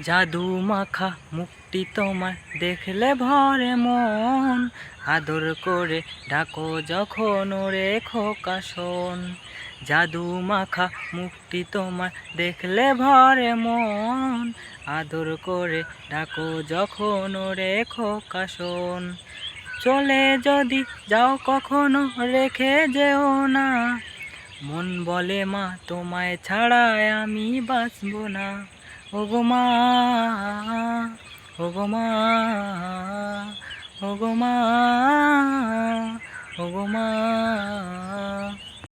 জাদু মাখা মুক্তি তোমার দেখলে ভরে মন। আদর করে ডাকো যখন ওরে খোকা শোন জাদু মাখা মুক্তি তোমার দেখলে ভরে মন। আদর করে ডাকো যখন ওরে খোকা শোন চলে যদি যাও কখনো রেখে যেও না। মন বলে মা, তোমায় ছাড়ায় আমি বাঁচবো না। ওগো মা ওগো মা ওগো মা ওগো মা